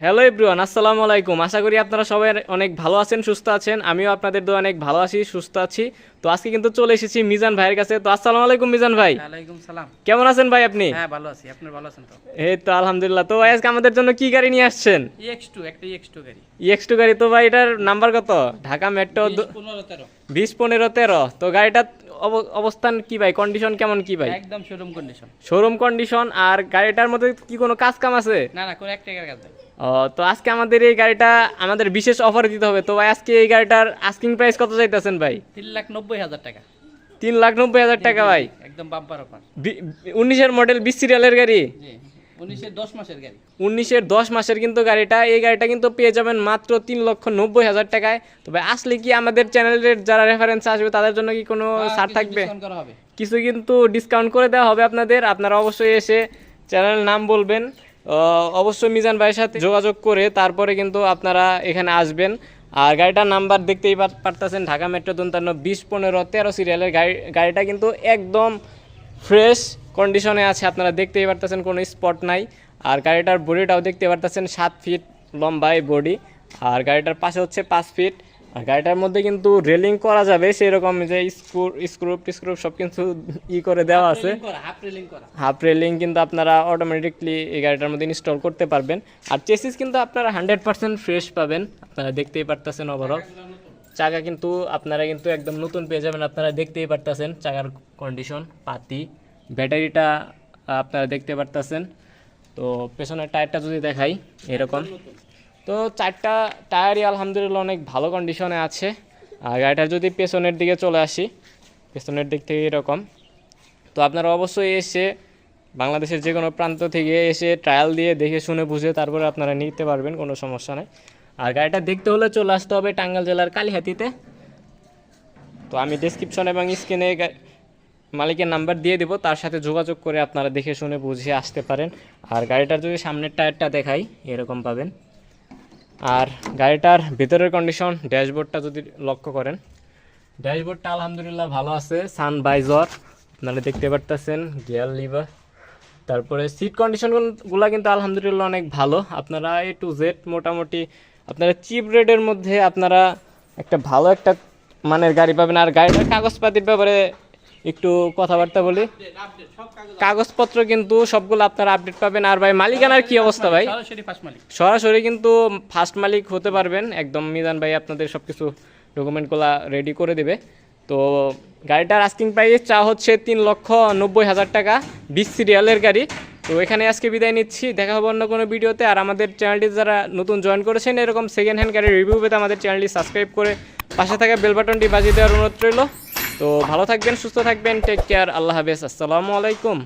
Hello everyone আসসালামু আলাইকুম। আশা করি আপনারা সবাই অনেক ভালো আছেন সুস্থ আছেন। আমিও আপনাদের দোয়া অনেক ভালো আছি সুস্থ আছি। তো আজকে কিন্তু চলে এসেছি মিজান ভাইয়ের কাছে। তো আসসালামু আলাইকুম মিজান ভাই। ওয়ালাইকুম সালাম। কেমন আছেন ভাই আপনি? হ্যাঁ ভালো আছি। আপনার ভালো আছেন তো? এই তো আলহামদুলিল্লাহ। তো আজকে আমাদের জন্য কি গাড়ি নিয়ে আসছেন? ইএক্স টু একটা ইএক্স টু গাড়ি। ইএক্স টু গাড়ি। তো ভাই এটার নাম্বার কত? ঢাকা মেট্রো পনেরো তেরো। বিশ পনেরো তেরো। তো গাড়িটার অব- অবস্থান কি ভাই? কন্ডিশন কেমন কি ভাই? একদম শোরুম কন্ডিশন শোরুম কন্ডিশন আর গাড়িটার মধ্যে কি কোনো কাজ কাম আছে? না না কোনো এক টাকার কাজ ও তো আজকে আমাদের এই গাড়িটা আমাদের বিশেষ অফার দিতে হবে। তো ভাই আজকে এই গাড়িটার আস্কিং প্রাইস কত চাইতেছেন ভাই? তিন লাখ নব্বই হাজার টাকা। তিন লাখ নব্বই হাজার টাকা ভাই? একদম বাম্পার অফার উনিশের মডেল বিশ সিরিয়ালের গাড়ি? জি। উনিশের দশ মাসের কিন্তু গাড়িটা এই গাড়িটা কিন্তু পেয়ে যাবেন মাত্র তিন লক্ষ নব্বই হাজার টাকায়। তবে আসলে কি আমাদের চ্যানেলের যারা রেফারেন্স আসবে তাদের জন্য কি কোনো ছাড় থাকবে? কিছু কিন্তু ডিসকাউন্ট করে দেওয়া হবে আপনাদের। আপনারা অবশ্যই এসে চ্যানেলের নাম বলবেন। অবশ্যই মিজান ভাইয়ের সাথে যোগাযোগ করে তারপরে কিন্তু আপনারা এখানে আসবেন। আর গাড়িটার নাম্বার দেখতেই পার- পারতেছেন ঢাকা মেট্রো দন্তান্ন বিশ পনেরো তেরো সিরিয়ালের গাড়ি গাড়িটা কিন্তু একদম ফ্রেশ কন্ডিশনে আছে আপনারা দেখতেই পারতেছেন কোনো স্পট নাই। আর গাড়িটার বডিটাও দেখতে পারতেছেন সাত ফিট লম্বাই বডি। আর গাড়িটার পাশে হচ্ছে পাঁচ ফিট। আর গাড়িটার মধ্যে কিন্তু রেলিং করা যাবে সেরকম যে স্ক্রু স্ক্রুপ টিস্ক্রুপ সব কিছু ই করে দেওয়া আছে। হাফ রেলিং হাফ রেলিং কিন্তু আপনারা অটোমেটিকলি এই গাড়িটার মধ্যে ইনস্টল করতে পারবেন। আর চেসিস কিন্তু আপনারা হান্ড্রেড পার্সেন্ট ফ্রেশ পাবেন আপনারা দেখতেই পারতেছেন ওভারঅল চাকা কিন্তু আপনারা কিন্তু একদম নতুন পেয়ে যাবেন আপনারা দেখতেই পারতেছেন চাকার কন্ডিশন পাতি। ব্যাটারিটা আপনারা দেখতে পারতেছেন। তো পেছনের টায়ারটা যদি দেখাই, এরকম। তো চারটা টায়ারই আলহামদুলিল্লাহ অনেক ভালো কন্ডিশনে আছে। আর গাড়িটা যদি পেছনের দিকে চলে আসি, পেছনের দিক থেকে এরকম। তো আপনারা অবশ্যই এসে বাংলাদেশের যে কোনো প্রান্ত থেকে এসে ট্রায়াল দিয়ে দেখে শুনে বুঝে তারপরে আপনারা নিতে পারবেন, কোনো সমস্যা নেই। আর গাড়িটা দেখতে হলে চলে আসতে হবে টাঙ্গাইল জেলার কালিহাতিতে। তো আমি ডিসক্রিপশন এবং স্ক্রিনে মালিকের নাম্বার দিয়ে দেবো, তার সাথে যোগাযোগ করে আপনারা দেখে শুনে বুঝে আসতে পারেন। আর গাড়িটার যদি সামনের টায়ারটা দেখাই, এরকম পাবেন। আর গাড়িটার ভিতরের কন্ডিশন ড্যাশবোর্ডটা যদি লক্ষ্য করেন। ড্যাশবোর্ডটা আলহামদুলিল্লাহ ভালো আছে। সান বাইজর আপনারা দেখতে পারতেছেন, গিয়ার লিভার। তারপরে সিট কন্ডিশনগুলো কিন্তু আলহামদুলিল্লাহ অনেক ভালো। আপনারা এ টু জেড মোটামুটি, আপনারা চিপ রেটের মধ্যে আপনারা একটা ভালো একটা মানের গাড়ি পাবেন। আর গাড়িটার কাগজপাতির ব্যাপারে একটু কথাবার্তা বলি। কাগজপত্র কিন্তু সবগুলো আপনারা আপডেট পাবেন। আর ভাই মালিকানার কি অবস্থা ভাই? সরাসরি ফার্স্ট মালিক। সরাসরি কিন্তু ফার্স্ট মালিক হতে পারবেন। একদম মিজান ভাই আপনাদের সব কিছু ডকুমেন্টগুলো রেডি করে দেবে। তো গাড়িটার আস্কিং প্রাইস চা হচ্ছে তিন লক্ষ নব্বই হাজার টাকা বিশ সিরিয়ালের গাড়ি। তো এখানে আজকে বিদায় নিচ্ছি। দেখা হবে অন্য কোনো ভিডিওতে। আর আমাদের চ্যানেলটি যারা নতুন জয়েন করেছেন এরকম সেকেন্ড হ্যান্ড গাড়ির রিভিউ পেতে আমাদের চ্যানেলটি সাবস্ক্রাইব করে পাশে থাকা বেল বাটনটি বাজিয়ে দেওয়ার অনুরোধ রইল। তো ভালো থাকবেন সুস্থ থাকবেন টেক কেয়ার আল্লাহ হাফেজ আসসালামু আলাইকুম।